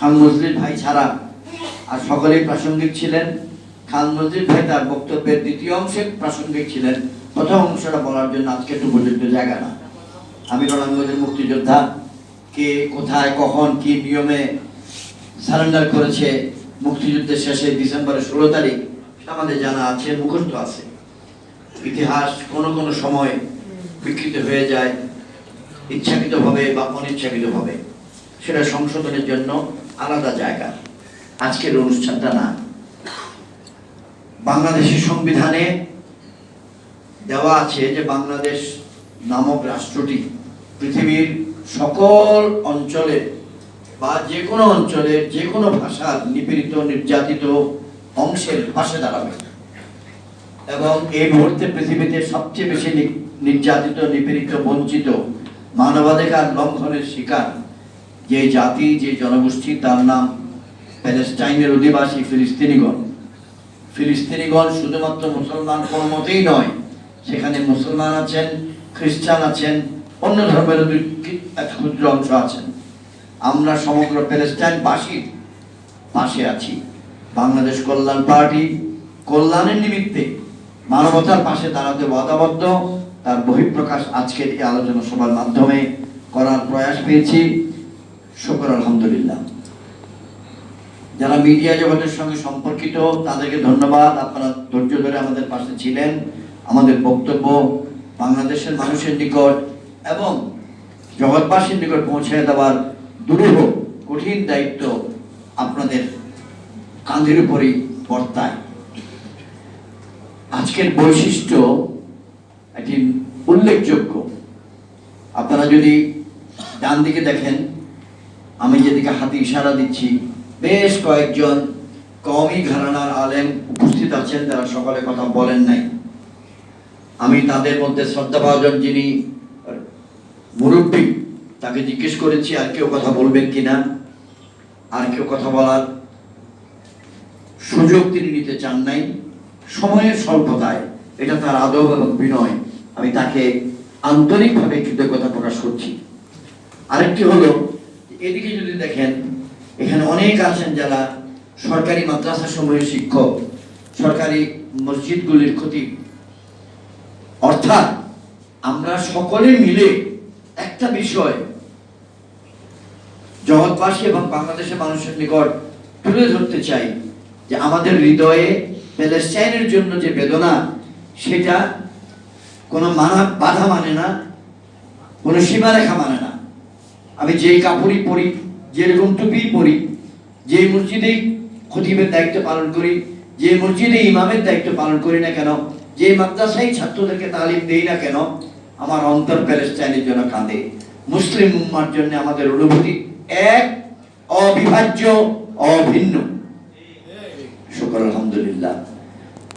খান মজলির ভাই ছাড়া আর সকলেই প্রাসঙ্গিক ছিলেন। খান মজলির ভাই তার বক্তব্যের দ্বিতীয় অংশে প্রাসঙ্গিক ছিলেন। প্রথম অংশটা বলার জন্য আজকে একটু উপযুক্ত জায়গা না। আমি রণাঙ্গনের মুক্তিযোদ্ধা। কে, কোথায়, কখন, কি নিয়মে সারেন্ডার করেছে মুক্তিযুদ্ধের শেষে ডিসেম্বরের ষোলো তারিখ আমাদের জানা আছে, মুখস্থ আছে। ইতিহাস কোনো কোনো সময় বিকৃত হয়ে যায়, ইচ্ছাকৃতভাবে বা অনিচ্ছাকৃতভাবে। সেটা সংশোধনের জন্য আলাদা জায়গা। আজকের অনুষ্ঠানটা না। বাংলাদেশের সংবিধানে দেওয়া আছে যে বাংলাদেশ নামক রাষ্ট্রটি পৃথিবীর সকল অঞ্চলে বা যে কোনো অঞ্চলের যে কোনো ভাষার নিপীড়িত, নির্যাতিত অংশের পাশে দাঁড়াবে। এবং এই মুহূর্তে পৃথিবীতে সবচেয়ে বেশি নির্যাতিত, নিপীড়িত, বঞ্চিত মানবাধিকার লঙ্ঘনের শিকার যে জাতি, যে জনগোষ্ঠী, তার নাম প্যালেস্টাইনের অধিবাসী ফিলিস্তিনিগণ। ফিলিস্তিনিগণ শুধুমাত্র মুসলমান কোনো মতেই নয়, সেখানে মুসলমান আছেন, খ্রিস্টান আছেন, অন্য ধর্মের ক্ষুদ্র অংশ আছেন। আমরা সমগ্র প্যালেস্টাইনবাসীর পাশে আছি। বাংলাদেশ কল্যাণ পার্টি কল্যাণের নিমিত্তে মানবতার পাশে দাঁড়াতে বাধাবদ্ধ তার বহিঃপ্রকাশ আজকের এই আলোচনা সভার মাধ্যমে করার প্রয়াস পেয়েছি। শুকর, আলহামদুলিল্লাহ। যারা মিডিয়া জগতের সঙ্গে সম্পর্কিত, তাদেরকে ধন্যবাদ। আপনারা ধৈর্য ধরে আমাদের পাশে ছিলেন। আমাদের বক্তব্য বাংলাদেশের মানুষের নিকট এবং জগৎবাসীর নিকট পৌঁছে দেওয়ার দুরূহ, কঠিন দায়িত্ব আপনাদের কাঁধের উপরই বর্তায়। আজকের বৈশিষ্ট্য একটি উল্লেখযোগ্য। আপনারা যদি ডান দিকে দেখেন আমি যেদিকে হাতে ইশারা দিচ্ছি, বেশ কয়েকজন কমই ঘরানার আলেম উপস্থিত আছেন তারা সকলে কথা বলেন নাই। আমি তাদের মধ্যে শ্রদ্ধা শ্রদ্ধাভাজন যিনি মুরব্বী, তাকে জিজ্ঞেস করেছি, আর কেউ কথা বলবেন কিনা আর কেউ কথা বলার সুযোগ তিনি নিতে চান নাই। সময়ের স্বল্পতায়, এটা তার আদব এবং বিনয়। আমি তাকে আন্তরিকভাবে কৃতজ্ঞতা প্রকাশ করছি। আরেকটি হলো এদিকে যদি দেখেন, এখানে অনেক আছেন যারা সরকারি মাদ্রাসা সমূহের শিক্ষক, সরকারি মসজিদগুলির ক্ষতি অর্থাৎ আমরা সকলে মিলে একটা বিষয়, জগৎবাসী এবং বাংলাদেশের মানুষের নিকট তুলে ধরতে চাই যে আমাদের হৃদয়ে প্যালেস্টাইনের জন্য যে বেদনা, সেটা কোনো মানা বাধা মানে না, কোনো সীমারেখা মানে না। আমি যেই কাপড়ই পরি, যেরকম টুপি পরি যে মসজিদেই খতিবের দায়িত্ব পালন করি যে মসজিদে ইমামের দায়িত্ব পালন করি না কেন যে মাদ্রাসায় ছাত্রদেরকে তালিম দেই না কেন, আমার অন্তর প্যালেস্টাইনের জন্য কাঁদে। মুসলিম উম্মার জন্য আমাদের অনুভূতি এক, অবিভাজ্য, অভিন্ন। শুকর, আলহামদুলিল্লাহ।